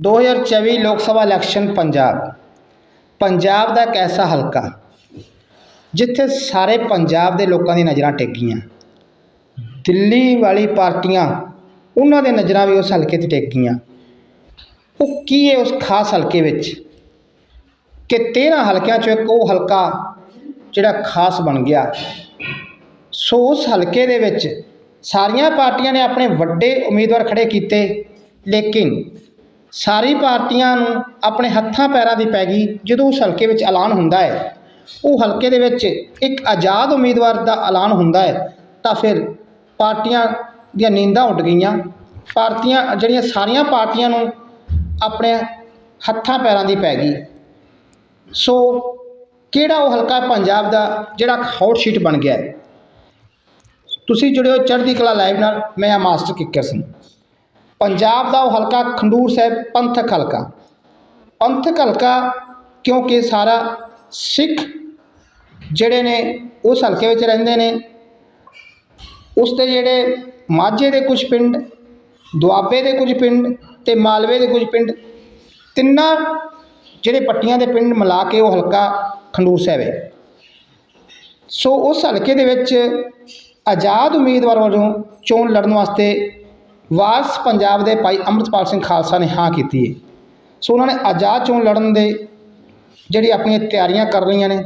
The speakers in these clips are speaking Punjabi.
2024 ਲੋਕ ਸਭਾ ਇਲੈਕਸ਼ਨ ਪੰਜਾਬ। ਪੰਜਾਬ ਦਾ ਇੱਕ ਐਸਾ ਹਲਕਾ ਜਿੱਥੇ ਸਾਰੇ ਪੰਜਾਬ ਦੇ ਲੋਕਾਂ ਦੀ ਨਜ਼ਰਾਂ ਟਿਕ ਗਈਆਂ ਦਿੱਲੀ ਵਾਲੀ ਪਾਰਟੀਆਂ ਉਹਨਾਂ ਦੇ ਨਜ਼ਰਾਂ ਵੀ ਉਸ ਹਲਕੇ 'ਤੇ ਟਿਕ ਗਈਆਂ ਉਹ ਕੀ ਹੈ ਉਸ ਖਾਸ ਹਲਕੇ ਵਿੱਚ? ਕਿ 13 ਹਲਕਿਆਂ 'ਚੋਂ ਇੱਕ ਉਹ ਹਲਕਾ ਜਿਹੜਾ ਖਾਸ ਬਣ ਗਿਆ। ਸੋ ਉਸ ਹਲਕੇ ਦੇ ਵਿੱਚ ਸਾਰੀਆਂ ਪਾਰਟੀਆਂ ਨੇ ਆਪਣੇ ਵੱਡੇ ਉਮੀਦਵਾਰ ਖੜੇ ਕੀਤੇ, ਲੇਕਿਨ ਸਾਰੀ ਪਾਰਟੀਆਂ ਨੂੰ ਆਪਣੇ ਹੱਥਾਂ ਪੈਰਾਂ ਦੀ ਪੈ ਗਈ ਜਦੋਂ ਉਸ ਹਲਕੇ ਵਿੱਚ ਐਲਾਨ ਹੁੰਦਾ ਹੈ। ਉਹ ਹਲਕੇ ਦੇ ਵਿੱਚ ਇੱਕ ਆਜ਼ਾਦ ਉਮੀਦਵਾਰ ਦਾ ਐਲਾਨ ਹੁੰਦਾ ਹੈ ਤਾਂ ਫਿਰ ਪਾਰਟੀਆਂ ਦੀਆਂ ਨੀਂਦਾਂ ਉੱਡ ਗਈਆਂ। ਪਾਰਟੀਆਂ, ਜਿਹੜੀਆਂ ਸਾਰੀਆਂ ਪਾਰਟੀਆਂ ਨੂੰ ਆਪਣੇ ਹੱਥਾਂ ਪੈਰਾਂ ਦੀ ਪੈ ਗਈ। ਸੋ ਕਿਹੜਾ ਉਹ ਹਲਕਾ ਪੰਜਾਬ ਦਾ ਜਿਹੜਾ ਹੌਟ ਸ਼ੀਟ ਬਣ ਗਿਆ ਹੈ? ਤੁਸੀਂ ਜੁੜਿਓ ਚੜ੍ਹਦੀ ਕਲਾ ਲਾਈਵ ਨਾਲ, ਮੈਂ ਆ ਮਾਸਟਰ ਕਿੱਕਰ ਸਿੰਘ। ਪੰਜਾਬ ਦਾ ਉਹ ਹਲਕਾ ਖੰਡੂਰ ਸਾਹਿਬ, ਪੰਥਕ ਹਲਕਾ। ਪੰਥਕ ਹਲਕਾ ਕਿਉਂਕਿ ਸਾਰਾ ਸਿੱਖ ਜਿਹੜੇ ਨੇ, ਉਸ ਹਲਕੇ ਵਿੱਚ ਰਹਿੰਦੇ ਨੇ। ਉਸ ਦੇ ਜਿਹੜੇ ਮਾਝੇ ਦੇ ਕੁਝ ਪਿੰਡ, ਦੁਆਬੇ ਦੇ ਕੁਝ ਪਿੰਡ ਤੇ ਮਾਲਵੇ ਦੇ ਕੁਝ ਪਿੰਡ, ਤਿੰਨਾਂ ਜਿਹੜੇ ਪੱਟੀਆਂ ਦੇ ਪਿੰਡ ਮਿਲਾ ਕੇ ਉਹ ਹਲਕਾ ਖੰਡੂਰ ਸਾਹਿਬ ਹੈ। ਸੋ ਉਸ ਹਲਕੇ ਦੇ ਵਿੱਚ ਆਜ਼ਾਦ ਉਮੀਦਵਾਰ ਵਜੋਂ ਚੋਣ ਲੜਨ ਵਾਸਤੇ ਵਾਰਸ ਪੰਜਾਬ ਦੇ ਭਾਈ ਅੰਮ੍ਰਿਤਪਾਲ ਸਿੰਘ ਖਾਲਸਾ ਨੇ ਹਾਂ ਕੀਤੀ ਹੈ ਸੋ ਉਹਨਾਂ ਨੇ ਆਜ਼ਾਦ ਚੋਣ ਲੜਨ ਦੇ ਜਿਹੜੀ ਆਪਣੀਆਂ ਤਿਆਰੀਆਂ ਕਰ ਰਹੀਆਂ ਨੇ,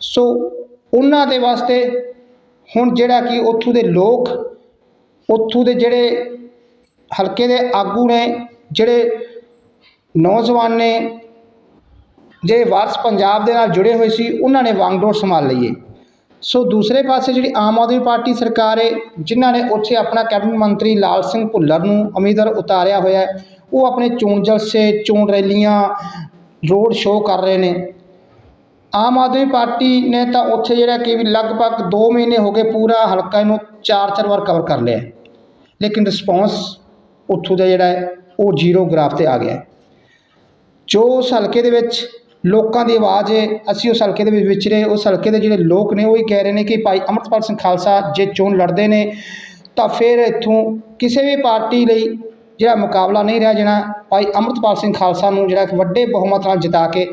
ਸੋ ਉਹਨਾਂ ਦੇ ਵਾਸਤੇ ਹੁਣ ਜਿਹੜਾ ਕਿ ਉੱਥੋਂ ਦੇ ਲੋਕ, ਉੱਥੋਂ ਦੇ ਜਿਹੜੇ ਹਲਕੇ ਦੇ ਆਗੂ ਨੇ, ਜਿਹੜੇ ਨੌਜਵਾਨ ਨੇ, ਜਿਹੜੇ ਵਾਰਸ ਪੰਜਾਬ ਦੇ ਨਾਲ ਜੁੜੇ ਹੋਏ ਸੀ, ਉਹਨਾਂ ਨੇ ਵਾਂਗਡੋਰ ਸੰਭਾਲ ਲਈ ਹੈ ਸੋ ਦੂਸਰੇ ਪਾਸੇ ਜਿਹੜੀ ਆਮ ਆਦਮੀ ਪਾਰਟੀ ਸਰਕਾਰ ਹੈ, ਜਿਨ੍ਹਾਂ ਨੇ ਉੱਥੇ ਆਪਣਾ ਕੈਬਨਿਟ ਮੰਤਰੀ ਲਾਲ ਸਿੰਘ ਭੁੱਲਰ ਨੂੰ ਉਮੀਦਵਾਰ ਉਤਾਰਿਆ ਹੋਇਆ ਹੈ, ਉਹ ਆਪਣੇ ਚੋਣ ਜਲਸੇ, ਚੋਣ ਰੈਲੀਆਂ, ਰੋਡ ਸ਼ੋਅ ਕਰ ਰਹੇ ਨੇ। ਆਮ ਆਦਮੀ ਪਾਰਟੀ ਨੇ ਤਾਂ ਉੱਥੇ ਜਿਹੜਾ ਕਿ ਵੀ ਲਗਭਗ 2 ਮਹੀਨੇ ਹੋ ਗਏ ਪੂਰਾ ਹਲਕਾ ਇਹਨੂੰ ਚਾਰ ਚਾਰ ਵਾਰ ਕਵਰ ਕਰ ਲਿਆ ਲੇਕਿਨ ਰਿਸਪੌਂਸ ਉੱਥੋਂ ਦਾ ਜਿਹੜਾ ਹੈ, ਉਹ ਜ਼ੀਰੋ ਗ੍ਰਾਫ ਤੇ ਆ ਗਿਆ ਜੋ ਉਸ ਹਲਕੇ ਦੇ ਵਿੱਚ ਲੋਕਾਂ ਦੀ ਆਵਾਜ਼ ਹੈ, ਅਸੀਂ ਉਸ ਹਲਕੇ ਦੇ ਵਿੱਚ ਵਿਚਰੇ ਉਸ ਹਲਕੇ ਦੇ ਜਿਹੜੇ ਲੋਕ ਨੇ ਉਹ ਹੀ ਕਹਿ ਰਹੇ ਨੇ ਕਿ ਭਾਈ ਅੰਮ੍ਰਿਤਪਾਲ ਸਿੰਘ ਖਾਲਸਾ ਜੇ ਚੋਣ ਲੜਦੇ ਨੇ, ਤਾਂ ਫਿਰ ਇੱਥੋਂ ਕਿਸੇ ਵੀ ਪਾਰਟੀ ਲਈ ਜਿਹੜਾ ਮੁਕਾਬਲਾ ਨਹੀਂ ਰਿਹਾ ਜਾਣਾ, ਭਾਈ ਅੰਮ੍ਰਿਤਪਾਲ ਸਿੰਘ ਖਾਲਸਾ ਨੂੰ ਜਿਹੜਾ ਕਿ ਵੱਡੇ ਬਹੁਮਤ ਨਾਲ ਜਿਤਾ ਕੇ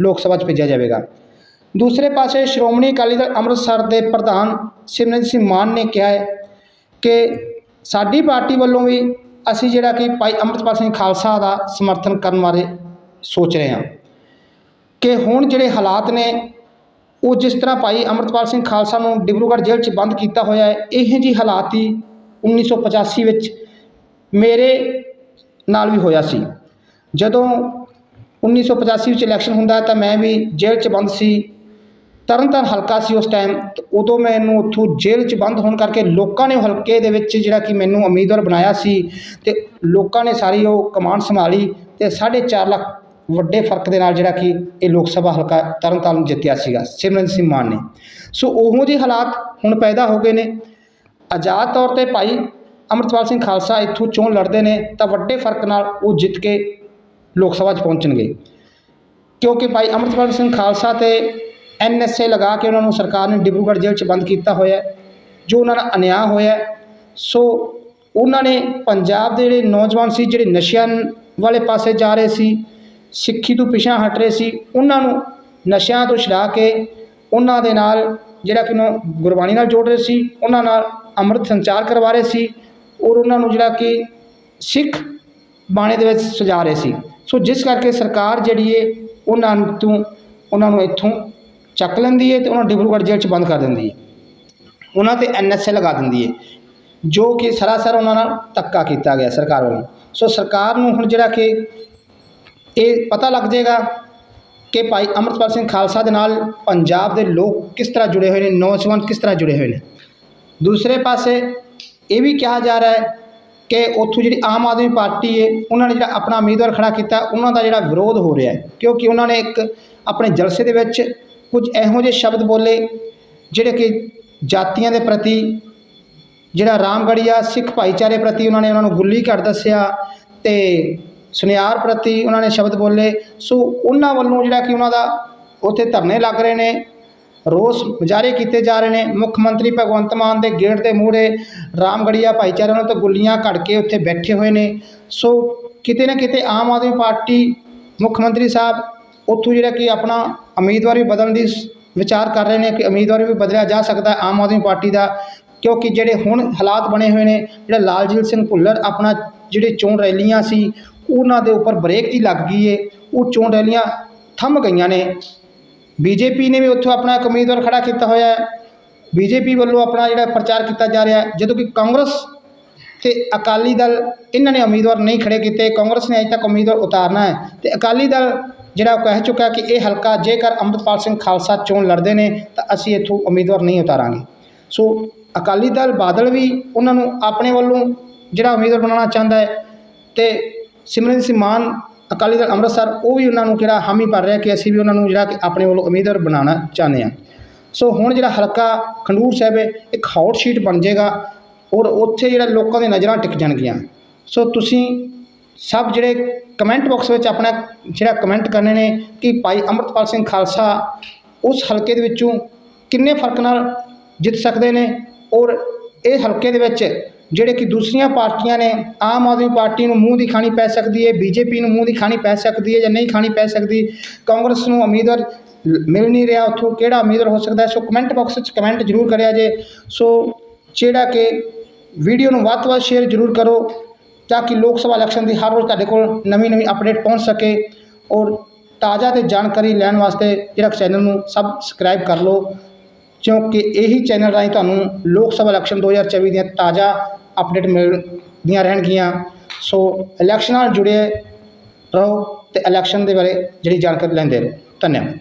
ਲੋਕ ਸਭਾ 'ਚ ਭੇਜਿਆ ਜਾਵੇਗਾ। ਦੂਸਰੇ ਪਾਸੇ ਸ਼੍ਰੋਮਣੀ ਅਕਾਲੀ ਦਲ ਅੰਮ੍ਰਿਤਸਰ ਦੇ ਪ੍ਰਧਾਨ ਸਿਮਰਨਜੀਤ ਸਿੰਘ ਮਾਨ ਨੇ ਕਿਹਾ ਹੈ ਕਿ ਸਾਡੀ ਪਾਰਟੀ ਵੱਲੋਂ ਵੀ ਅਸੀਂ ਜਿਹੜਾ ਕਿ ਭਾਈ ਅੰਮ੍ਰਿਤਪਾਲ ਸਿੰਘ ਖਾਲਸਾ ਦਾ ਸਮਰਥਨ ਕਰਨ ਬਾਰੇ ਸੋਚ ਰਹੇ ਹਾਂ। ਕਿ ਹੁਣ ਜਿਹੜੇ ਹਾਲਾਤ ਨੇ, ਉਹ ਜਿਸ ਤਰ੍ਹਾਂ ਭਾਈ ਅੰਮ੍ਰਿਤਪਾਲ ਸਿੰਘ ਖਾਲਸਾ ਨੂੰ ਡਿਬਰੂਗੜ੍ਹ ਜੇਲ੍ਹ 'ਚ ਬੰਦ ਕੀਤਾ ਹੋਇਆ ਹੈ, ਇਹੋ ਜਿਹੀ ਹਾਲਾਤ ਹੀ 1985 ਵਿੱਚ ਮੇਰੇ ਨਾਲ ਵੀ ਹੋਇਆ ਸੀ। ਜਦੋਂ 1985 ਵਿੱਚ ਇਲੈਕਸ਼ਨ ਹੁੰਦਾ ਤਾਂ ਮੈਂ ਵੀ ਜੇਲ੍ਹ 'ਚ ਬੰਦ ਸੀ। ਤਰਨਤਾਰਨ ਹਲਕਾ ਸੀ ਉਸ ਟਾਈਮ ਤੇ ਉਦੋਂ ਮੈਨੂੰ ਉੱਥੋਂ ਜੇਲ੍ਹ 'ਚ ਬੰਦ ਹੋਣ ਕਰਕੇ ਲੋਕਾਂ ਨੇ ਹਲਕੇ ਦੇ ਵਿੱਚ ਜਿਹੜਾ ਕਿ ਮੈਨੂੰ ਉਮੀਦਵਾਰ ਬਣਾਇਆ ਸੀ, ਤੇ ਲੋਕਾਂ ਨੇ ਸਾਰੀ ਉਹ ਕਮਾਂਡ ਸੰਭਾਲੀ, ਤੇ 4.5 ਲੱਖ ਵੱਡੇ ਫ਼ਰਕ ਦੇ ਨਾਲ ਜਿਹੜਾ ਕਿ ਇਹ ਲੋਕ ਸਭਾ ਹਲਕਾ ਤਰਨਤਾਰਨ ਜਿੱਤਿਆ ਸੀਗਾ, ਸਿਮਰਨ ਸਿੰਘ ਮਾਨ ਨੇ। ਸੋ ਉਹੋ ਜਿਹੇ ਹਾਲਾਤ ਹੁਣ ਪੈਦਾ ਹੋ ਗਏ ਨੇ। ਆਜ਼ਾਦ ਤੌਰ ਤੇ ਭਾਈ ਅੰਮ੍ਰਿਤਪਾਲ ਸਿੰਘ ਖਾਲਸਾ ਇੱਥੋਂ ਚੋਣ ਲੜਦੇ ਨੇ ਤਾਂ ਵੱਡੇ ਫ਼ਰਕ ਨਾਲ ਉਹ ਜਿੱਤ ਕੇ ਲੋਕ ਸਭਾ 'ਚ ਪਹੁੰਚਣਗੇ। ਕਿਉਂਕਿ ਭਾਈ ਅੰਮ੍ਰਿਤਪਾਲ ਸਿੰਘ ਖਾਲਸਾ ਤੇ ਐਨਐਸਏ ਲਗਾ ਕੇ ਉਹਨਾਂ ਨੂੰ ਸਰਕਾਰ ਨੇ ਡਿਬਰੂਗੜ੍ਹ ਜੇਲ੍ਹ 'ਚ ਬੰਦ ਕੀਤਾ ਹੋਇਆ ਜੋ ਉਹਨਾਂ ਨਾਲ ਅਨਿਆਂ ਹੋਇਆ ਸੋ ਉਹਨਾਂ ਨੇ ਪੰਜਾਬ ਦੇ ਜਿਹੜੇ ਨੌਜਵਾਨ ਸੀ, ਜਿਹੜੇ ਨਸ਼ਿਆਂ ਵਾਲੇ ਪਾਸੇ ਜਾ ਰਹੇ ਸੀ ਸਿੱਖੀ ਤੋਂ ਪਿਛਾਂ ਹਟ ਰਹੇ ਸੀ, ਉਹਨਾਂ ਨੂੰ ਨਸ਼ਿਆਂ ਤੋਂ ਛਡਾ ਕੇ ਉਹਨਾਂ ਦੇ ਨਾਲ ਜਿਹੜਾ ਕਿ ਉਹਨੂੰ ਗੁਰਬਾਣੀ ਨਾਲ ਜੋੜ ਰਹੇ ਸੀ, ਉਹਨਾਂ ਨਾਲ ਅੰਮ੍ਰਿਤ ਸੰਚਾਰ ਕਰਵਾ ਰਹੇ ਸੀ ਔਰ ਉਹਨਾਂ ਨੂੰ ਜਿਹੜਾ ਕਿ ਸਿੱਖ ਬਾਣੇ ਦੇ ਵਿੱਚ ਸਜਾ ਰਹੇ ਸੀ। ਸੋ ਜਿਸ ਕਰਕੇ ਸਰਕਾਰ ਜਿਹੜੀ ਹੈ ਉਹਨਾਂ ਤੋਂ ਉਹਨਾਂ ਨੂੰ ਇੱਥੋਂ ਚੱਕ ਲੈਂਦੀ ਹੈ ਤੇ ਉਹਨਾਂ ਨੂੰ ਡਿਬਰੂਗੜ੍ਹ ਜੇਲ੍ਹ 'ਚ ਬੰਦ ਕਰ ਦਿੰਦੀ ਹੈ ਉਹਨਾਂ ਤੇ ਐਨਐਸਏ ਲਗਾ ਦਿੰਦੀ ਹੈ ਜੋ ਕਿ ਸਰਾਸਰ ਉਹਨਾਂ ਨਾਲ ਧੱਕਾ ਕੀਤਾ ਗਿਆ ਸਰਕਾਰ ਵੱਲੋਂ। ਸੋ ਸਰਕਾਰ ਨੂੰ ਹੁਣ ਜਿਹੜਾ ਕਿ ਇਹ ਪਤਾ ਲੱਗ ਜਾਏਗਾ ਕਿ ਭਾਈ ਅੰਮ੍ਰਿਤਪਾਲ ਸਿੰਘ ਖਾਲਸਾ ਦੇ ਨਾਲ ਪੰਜਾਬ ਦੇ ਲੋਕ ਕਿਸ ਤਰ੍ਹਾਂ ਜੁੜੇ ਹੋਏ ਨੇ, ਨੌਜਵਾਨ ਕਿਸ ਤਰ੍ਹਾਂ ਜੁੜੇ ਹੋਏ ਨੇ। ਦੂਸਰੇ ਪਾਸੇ ਇਹ ਵੀ ਕਿਹਾ ਜਾ ਰਿਹਾ ਹੈ ਕਿ ਉੱਥੋਂ ਜਿਹੜੀ ਆਮ ਆਦਮੀ ਪਾਰਟੀ ਹੈ, ਉਹਨਾਂ ਨੇ ਜਿਹੜਾ ਆਪਣਾ ਉਮੀਦਵਾਰ ਖੜਾ ਕੀਤਾ, ਉਹਨਾਂ ਦਾ ਜਿਹੜਾ ਵਿਰੋਧ ਹੋ ਰਿਹਾ ਹੈ। ਕਿਉਂਕਿ ਉਹਨਾਂ ਨੇ ਇੱਕ ਆਪਣੇ ਜਲਸੇ ਦੇ ਵਿੱਚ ਕੁਝ ਇਹੋ ਜਿਹੇ ਸ਼ਬਦ ਬੋਲੇ, ਜਿਹੜੇ ਕਿ ਜਾਤੀਆਂ ਦੇ ਪ੍ਰਤੀ ਜਿਹੜਾ ਰਾਮਗੜੀਆ ਸਿੱਖ ਭਾਈਚਾਰੇ ਪ੍ਰਤੀ ਉਹਨਾਂ ਨੇ ਉਹਨਾਂ ਨੂੰ ਗੁੱਲੀ ਘੜ ਦੱਸਿਆ ਤੇ ਸੁਨਿਆਰ ਪ੍ਰਤੀ ਉਹਨਾਂ ਨੇ ਸ਼ਬਦ ਬੋਲੇ। ਸੋ ਉਹਨਾਂ ਵੱਲੋਂ ਜਿਹੜਾ ਕਿ ਉਹਨਾਂ ਦਾ ਉੱਥੇ ਧਰਨੇ ਲੱਗ ਰਹੇ ਨੇ, ਰੋਸ ਮੁਜ਼ਾਹਰੇ ਕੀਤੇ ਜਾ ਰਹੇ ਨੇ। ਮੁੱਖ ਮੰਤਰੀ ਭਗਵੰਤ ਮਾਨ ਦੇ ਗੇਟ ਦੇ ਮੂਹਰੇ ਰਾਮਗੜੀਆ ਭਾਈਚਾਰੇ ਨੂੰ ਤਾਂ ਗੁੱਲੀਆਂ ਘੜ ਕੇ ਉੱਥੇ ਬੈਠੇ ਹੋਏ ਨੇ। ਸੋ ਕਿਤੇ ਨਾ ਕਿਤੇ ਆਮ ਆਦਮੀ ਪਾਰਟੀ ਮੁੱਖ ਮੰਤਰੀ ਸਾਹਿਬ ਉੱਥੋਂ ਜਿਹੜਾ ਕਿ ਆਪਣਾ ਉਮੀਦਵਾਰ ਵੀ ਬਦਲਣ ਦੀ ਵਿਚਾਰ ਕਰ ਰਹੇ ਨੇ ਕਿ ਉਮੀਦਵਾਰ ਵੀ ਬਦਲਿਆ ਜਾ ਸਕਦਾ ਆਮ ਆਦਮੀ ਪਾਰਟੀ ਦਾ। ਕਿਉਂਕਿ ਜਿਹੜੇ ਹੁਣ ਹਾਲਾਤ ਬਣੇ ਹੋਏ ਨੇ, ਜਿਹੜਾ ਲਾਲਜੀਤ ਸਿੰਘ ਭੁੱਲਰ ਆਪਣਾ ਜਿਹੜੇ ਚੋਣ ਰੈਲੀਆਂ ਸੀ ਉਹਨਾਂ ਦੇ ਉੱਪਰ ਬ੍ਰੇਕ ਦੀ ਲੱਗ ਗਈ ਏ, ਉਹ ਚੋਣ ਰੈਲੀਆਂ ਥੰਮ ਗਈਆਂ ਨੇ। ਬੀਜੇਪੀ ਨੇ ਵੀ ਉੱਥੋਂ ਆਪਣਾ ਇੱਕ ਉਮੀਦਵਾਰ ਖੜਾ ਕੀਤਾ ਹੋਇਆ ਹੈ। ਬੀਜੇਪੀ ਵੱਲੋਂ ਆਪਣਾ ਜਿਹੜਾ ਪ੍ਰਚਾਰ ਕੀਤਾ ਜਾ ਰਿਹਾ ਜਦੋਂ ਕਿ ਕਾਂਗਰਸ ਤੇ ਅਕਾਲੀ ਦਲ ਇਹਨਾਂ ਨੇ ਉਮੀਦਵਾਰ ਨਹੀਂ ਖੜੇ ਕੀਤੇ, ਕਾਂਗਰਸ ਨੇ ਅਜੇ ਤੱਕ ਉਮੀਦਵਾਰ ਉਤਾਰਨਾ ਹੈ ਤੇ ਅਕਾਲੀ ਦਲ ਜਿਹੜਾ ਉਹ ਕਹਿ ਚੁੱਕਾ ਕਿ ਇਹ ਹਲਕਾ ਜੇਕਰ ਅੰਮ੍ਰਿਤਪਾਲ ਸਿੰਘ ਖਾਲਸਾ ਚੋਣ ਲੜਦੇ ਨੇ, ਤਾਂ ਅਸੀਂ ਇੱਥੋਂ ਉਮੀਦਵਾਰ ਨਹੀਂ ਉਤਾਰਾਂਗੇ। ਸੋ ਅਕਾਲੀ ਦਲ ਬਾਦਲ ਵੀ ਉਹਨਾਂ ਨੂੰ ਆਪਣੇ ਵੱਲੋਂ ਜਿਹੜਾ ਉਮੀਦਵਾਰ ਬਣਾਉਣਾ ਚਾਹੁੰਦਾ ਹੈ ਤੇ ਸਿਮਰਨਜੀਤ ਸਿੰਘ ਮਾਨ, ਅਕਾਲੀ ਦਲ ਅੰਮ੍ਰਿਤਸਰ, ਉਹ ਵੀ ਉਹਨਾਂ ਨੂੰ ਜਿਹੜਾ ਹਾਮੀ ਭਰ ਰਿਹਾ ਕਿ ਅਸੀਂ ਵੀ ਉਹਨਾਂ ਨੂੰ ਜਿਹੜਾ ਕਿ ਆਪਣੇ ਵੱਲੋਂ ਉਮੀਦਵਾਰ ਬਣਾਉਣਾ ਚਾਹੁੰਦੇ ਹਾਂ। ਸੋ ਹੁਣ ਜਿਹੜਾ ਹਲਕਾ ਖੰਡੂਰ ਸਾਹਿਬ ਹੈ, ਇੱਕ ਹੌਟ ਸ਼ੀਟ ਬਣ ਜਾਏਗਾ ਔਰ ਉੱਥੇ ਜਿਹੜਾ ਲੋਕਾਂ ਦੀ ਨਜ਼ਰਾਂ ਟਿਕ ਜਾਣਗੀਆਂ। ਸੋ ਤੁਸੀਂ ਸਭ ਜਿਹੜੇ ਕਮੈਂਟ ਬਾਕਸ ਵਿੱਚ ਆਪਣਾ ਜਿਹੜਾ ਕਮੈਂਟ ਕਰਨੇ ਨੇ ਕਿ ਭਾਈ ਅੰਮ੍ਰਿਤਪਾਲ ਸਿੰਘ ਖਾਲਸਾ ਉਸ ਹਲਕੇ ਦੇ ਵਿੱਚੋਂ ਕਿੰਨੇ ਫ਼ਰਕ ਨਾਲ ਜਿੱਤ ਸਕਦੇ ਨੇ ਔਰ ਇਹ ਹਲਕੇ ਦੇ ਵਿੱਚ ਜਿਹੜੇ ਕਿ ਦੂਸਰੀਆਂ ਪਾਰਟੀਆਂ ਨੇ, ਆਮ ਆਦਮੀ ਪਾਰਟੀ ਨੂੰ ਮੂੰਹ ਦੀ ਖਾਣੀ ਪੈ ਸਕਦੀ ਹੈ ਬੀਜੇਪੀ ਨੂੰ ਮੂੰਹ ਦੀ ਖਾਣੀ ਪੈ ਸਕਦੀ ਹੈ ਜਾਂ ਨਹੀਂ ਖਾਣੀ ਪੈ ਸਕਦੀ, ਕਾਂਗਰਸ ਨੂੰ ਉਮੀਦਵਾਰ ਮਿਲ ਨਹੀਂ ਰਿਹਾ ਉੱਥੋਂ, ਕਿਹੜਾ ਉਮੀਦਵਾਰ ਹੋ ਸਕਦਾ? ਸੋ ਕਮੈਂਟ ਬਾਕਸ ਵਿੱਚ ਕਮੈਂਟ ਜ਼ਰੂਰ ਕਰਿਆ ਜੇ। ਸੋ ਜਿਹੜਾ ਕਿ ਵੀਡੀਓ ਨੂੰ ਵੱਧ ਤੋਂ ਵੱਧ ਸ਼ੇਅਰ ਜ਼ਰੂਰ ਕਰੋ, ਤਾਂ ਕਿ ਲੋਕ ਸਭਾ ਇਲੈਕਸ਼ਨ ਦੀ ਹਰ ਰੋਜ਼ ਤੁਹਾਡੇ ਕੋਲ ਨਵੀਂ ਨਵੀਂ ਅਪਡੇਟ ਪਹੁੰਚ ਸਕੇ ਔਰ ਤਾਜ਼ਾ ਤੇ ਜਾਣਕਾਰੀ ਲੈਣ ਵਾਸਤੇ ਜਿਹੜਾ ਚੈਨਲ ਨੂੰ ਸਬਸਕ੍ਰਾਈਬ ਕਰ ਲਓ, ਕਿਉਂਕਿ ਇਹੀ ਚੈਨਲ ਰਾਹੀਂ ਤੁਹਾਨੂੰ ਲੋਕ ਸਭਾ ਇਲੈਕਸ਼ਨ 2024 ਦੀਆਂ ਤਾਜ਼ਾ ਅਪਡੇਟ ਮਿਲਦੀਆਂ ਰਹਿਣਗੀਆਂ। ਸੋ ਇਲੈਕਸ਼ਨ ਨਾਲ ਜੁੜੇ ਰਹੋ ਅਤੇ ਇਲੈਕਸ਼ਨ ਦੇ ਬਾਰੇ ਜਿਹੜੀ ਜਾਣਕਾਰੀ ਲੈਂਦੇ ਰਹੋ। ਧੰਨਵਾਦ।